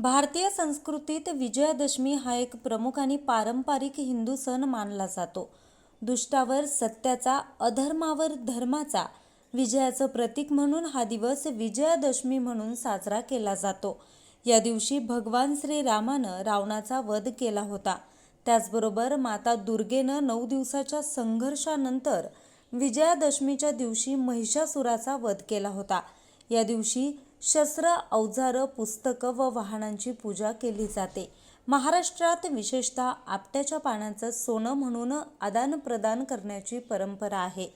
भारतीय संस्कृतीत विजयादशमी हा एक प्रमुख आणि पारंपरिक हिंदू सण मानला जातो. दुष्टावर सत्याचा अधर्मावर धर्माचा विजयाचं प्रतीक म्हणून हा दिवस विजयादशमी म्हणून साजरा केला जातो. या दिवशी भगवान श्रीरामानं रावणाचा वध केला होता. त्याचबरोबर माता दुर्गेनं नऊ दिवसाच्या संघर्षानंतर विजयादशमीच्या दिवशी महिषासुराचा वध केला होता. या दिवशी शस्त्र अवजारं पुस्तकं व वाहनांची पूजा केली जाते. महाराष्ट्रात विशेषतः आपट्याच्या पाण्याचं सोनं म्हणून आदानप्रदान करण्याची परंपरा आहे.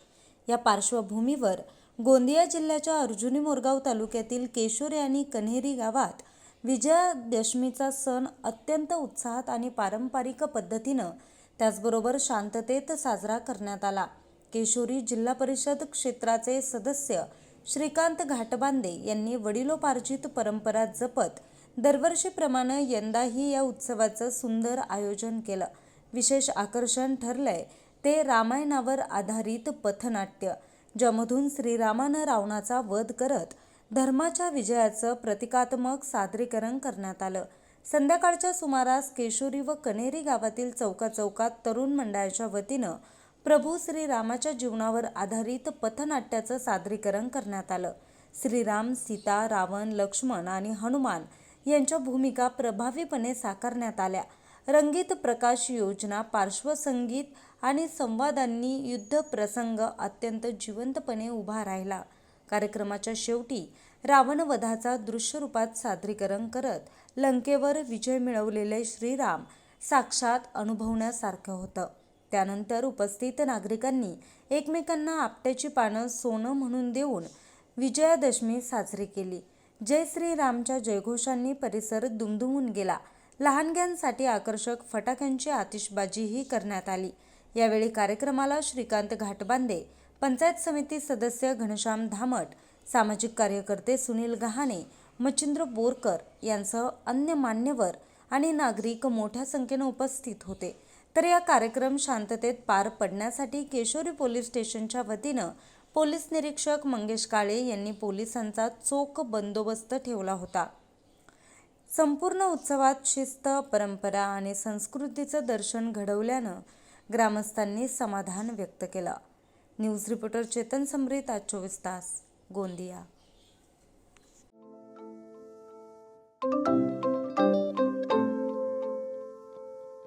या पार्श्वभूमीवर गोंदिया जिल्ह्याच्या अर्जुनी मोरगाव तालुक्यातील केशोरी आणि कन्हेरी गावात विजयादशमीचा सण अत्यंत उत्साहात आणि पारंपरिक पद्धतीनं त्याचबरोबर शांततेत साजरा करण्यात आला. केशोरी जिल्हा परिषद क्षेत्राचे सदस्य श्रीकांत घाटबांदे यांनी वडिलोपार्जित परंपरा जपत दरवर्षीप्रमाणे यंदाही या उत्सवाचं सुंदर आयोजन केलं. विशेष आकर्षण ठरलंय ते रामायणावर आधारित पथनाट्य ज्यामधून श्रीरामानं रावणाचा वध करत धर्माच्या विजयाचं प्रतिकात्मक सादरीकरण करण्यात आलं. संध्याकाळच्या सुमारास केशोरी व कनेरी गावातील चौकाचौकात तरुण मंडळाच्या वतीनं प्रभू श्रीरामाच्या जीवनावर आधारित पथनाट्याचं सादरीकरण करण्यात आलं. श्रीराम सीता रावण लक्ष्मण आणि हनुमान यांच्या भूमिका प्रभावीपणे साकारण्यात आल्या. रंगीत प्रकाश योजना पार्श्वसंगीत आणि संवादांनी युद्ध प्रसंग अत्यंत जिवंतपणे उभा राहिला. कार्यक्रमाच्या शेवटी रावणवधाचा दृश्यरूपात सादरीकरण करत लंकेवर विजय मिळवलेले श्रीराम साक्षात अनुभवण्यासारखं होतं. त्यानंतर उपस्थित नागरिकांनी एकमेकांना आपट्याची पानं सोनं म्हणून देऊन विजयादशमी साजरी केली. जय श्रीरामच्या जयघोषांनी परिसर दुमदुमून गेला. लहानग्यांसाठी आकर्षक फटाक्यांची आतिषबाजीही करण्यात आली. यावेळी कार्यक्रमाला श्रीकांत घाटबांदे पंचायत समिती सदस्य घनश्याम धामट सामाजिक कार्यकर्ते सुनील गहाणे मच्छिंद्र बोरकर यांसह अन्य मान्यवर आणि नागरिक मोठ्या संख्येनं उपस्थित होते. तर या कार्यक्रम शांततेत पार पडण्यासाठी केशोरी पोलीस स्टेशनच्या वतीनं पोलीस निरीक्षक मंगेश काळे यांनी पोलिसांचा चोख बंदोबस्त ठेवला होता. संपूर्ण उत्सवात शिस्त परंपरा आणि संस्कृतीचं दर्शन घडवल्यानं ग्रामस्थांनी समाधान व्यक्त केलं. न्यूज रिपोर्टर चेतन समृत आज चोवीस तास गोंदिया.